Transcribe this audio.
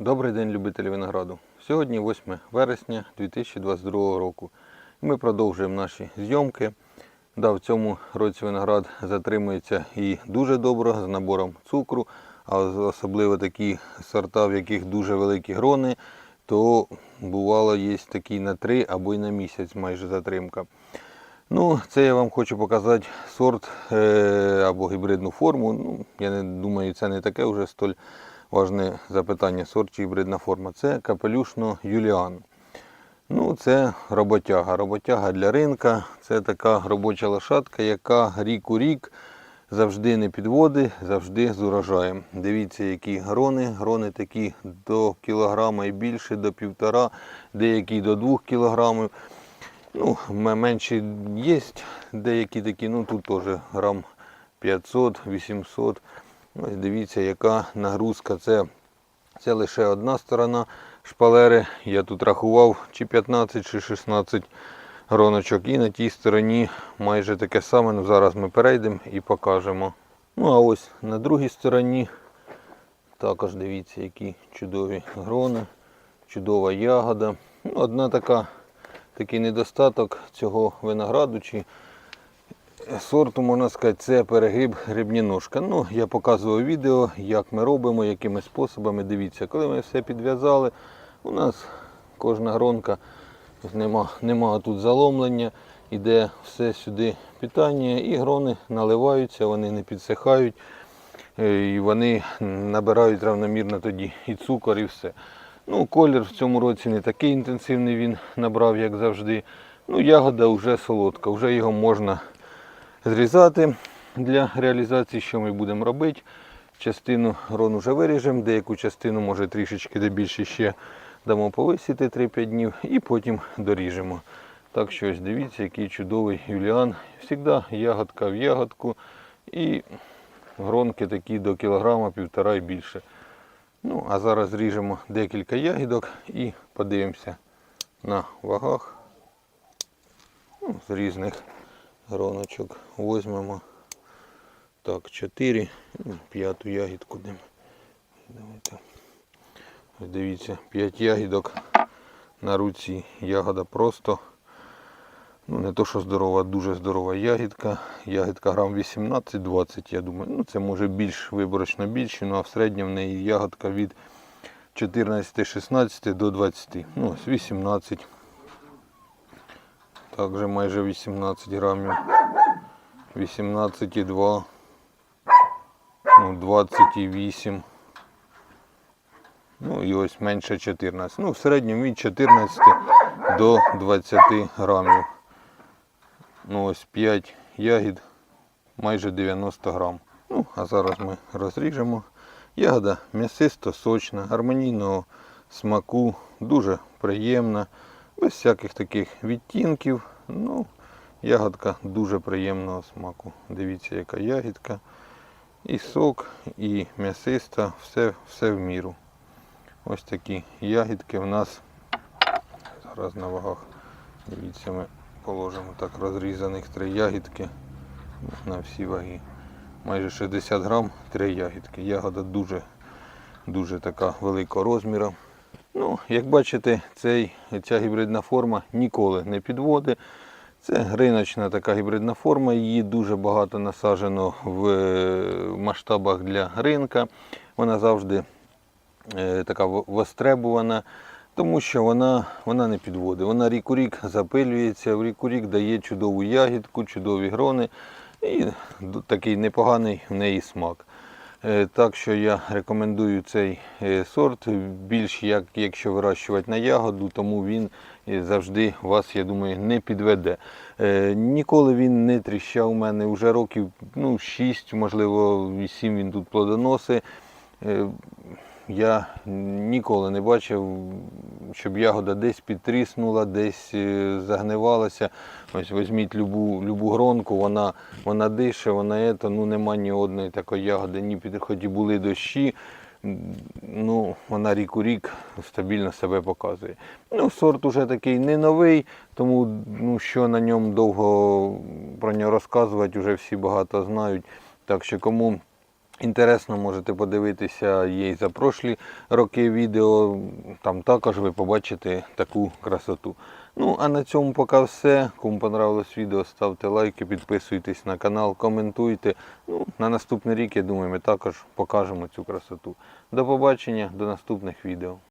Добрий день, любителі винограду. Сьогодні 8 вересня 2022 року. Ми продовжуємо наші зйомки. Да, в цьому році виноград затримується і дуже добре з набором цукру, а особливо такі сорта, в яких дуже великі грони, то бувало є такі на 3 або й на місяць майже затримка. Ну, це я вам хочу показати сорт е, або гібридну форму. Ну, я не думаю, це не таке вже столь важне запитання. Сорт чи гібридна форма. Це капелюшно Юліан. Ну, це роботяга. Роботяга для ринка. Це така робоча лошадка, яка рік у рік завжди не підводить, завжди з урожаєм. Дивіться, які грони. Грони такі до кілограма і більше, до півтора, деякі до двох кілограмів. Ну, менші є, деякі такі, ну тут теж грам 500-800. Ну, і дивіться, яка нагрузка. Це, це лише одна сторона шпалери. Я тут рахував чи 15, чи 16 гроночок. І на тій стороні майже таке саме. Ну, зараз ми перейдемо і покажемо. Ну, а ось на другій стороні також дивіться, які чудові грони, чудова ягода. Ну, одна така такий недостаток цього винограду чи сорту, можна сказати, це перегиб грибніножка. Ну, я показував відео, як ми робимо, якими способами. Дивіться, коли ми все підв'язали, у нас кожна гронка, нема, нема тут заломлення, іде все сюди питання, і грони наливаються, вони не підсихають. е, І вони набирають равномірно тоді і цукор, і все. Ну, колір в цьому році не такий інтенсивний він набрав, як завжди. Ну, ягода вже солодка, вже його можна зрізати для реалізації, що ми будемо робити. Частину грону вже виріжемо, деяку частину, може трішечки де більше ще дамо повисіти 3-5 днів і потім доріжемо. Так що ось дивіться, який чудовий юліан. Всегда ягодка в ягодку і гронки такі до кілограма, півтора і більше. Ну, а зараз зріжемо декілька ягідок і подивимося на вагах. Ну, з різних гроночок візьмемо. Так, 4, ну, п'яту ягідку дим. Давайте. Ось Дивіться, 5 ягідок на руці. Ягода просто. Ну, не то, що здорова, дуже здорова ягідка. Ягідка грам 18-20, я думаю. Ну, це може більш виборочно більше, ну а в середньому в неї ягодка від 14-16 до 20. Ну, ось 18. Також майже 18 грамів. 18,2. Ну, 28. Ну і ось менше 14. Ну, в середньому від 14 до 20 грамів. Ну ось 5 ягід, майже 90 грам. Ну, а зараз ми розріжемо. Ягода м'ясисто, сочна, гармонійного смаку, дуже приємна, без всяких таких відтінків. Ну, ягодка дуже приємного смаку. Дивіться, яка ягідка. І сок, і м'ясиста, все, все в міру. Ось такі ягідки в нас зараз на вагах. Дивіться, ми положимо так розрізаних три ягідки на всі ваги. Майже 60 грам, три ягідки. Ягода дуже, дуже така великого розміру. Ну, як бачите, цей, ця гібридна форма ніколи не підводить. Це риночна така гібридна форма, її дуже багато насаджено в е, масштабах для ринка. Вона завжди е, така востребувана, тому що вона, вона не підводить. Вона рік у рік запилюється, в рік у рік дає чудову ягідку, чудові грони і такий непоганий в неї смак. Е, Так що я рекомендую цей е, сорт більш як якщо вирощувати на ягоду, тому він е, завжди вас, я думаю, не підведе. Ніколи він не тріщав у мене вже років ну, 6, можливо, 7 він тут плодоносить. Я ніколи не бачив, щоб ягода десь підтріснула, десь е, загнивалася. Ось візьміть любу, любу гронку, вона, вона дише, вона ето, ну нема ні одної такої ягоди, ні під хоч були дощі. Ну, вона рік у рік стабільно себе показує. Ну, сорт уже такий не новий, тому ну, що на ньому довго про нього розказувати, вже всі багато знають. Так що кому Інтересно, можете подивитися є за прошлі роки відео. Там також ви побачите таку красоту. Ну, а на цьому поки все. Кому понравилось відео, ставте лайки, підписуйтесь на канал, коментуйте. Ну, на наступний рік, я думаю, ми також покажемо цю красоту. До побачення, до наступних відео.